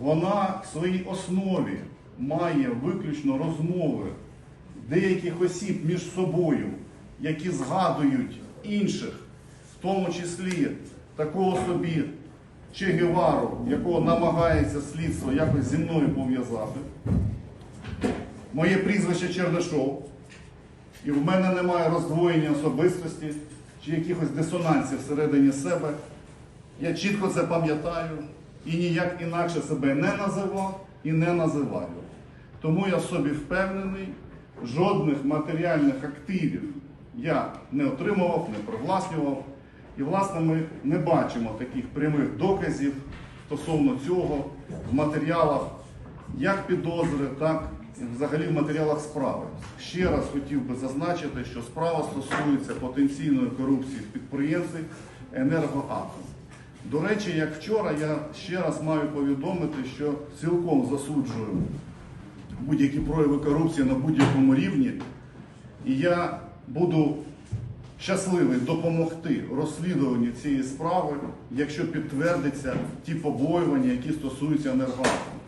вона в своїй основі має виключно розмови деяких осіб між собою, які згадують інших, в тому числі такого собі Че Гевару, якого намагається слідство якось зі мною пов'язати. Моє прізвище Чернишов. І в мене немає роздвоєння особистості чи якихось дисонансів всередині себе. Я чітко це пам'ятаю і ніяк інакше себе не називав і не називаю. Тому я собі впевнений, жодних матеріальних активів я не отримував, не привласнював. І, власне, ми не бачимо таких прямих доказів стосовно цього в матеріалах як підозри, так і взагалі в матеріалах справи. Ще раз хотів би зазначити, що справа стосується потенційної корупції в підприємстві «Енергоатом». До речі, як вчора, я ще раз маю повідомити, що цілком засуджую будь-які прояви корупції на будь-якому рівні. І я буду щасливий допомогти розслідуванню цієї справи, якщо підтвердяться ті побоювання, які стосуються енергоатому.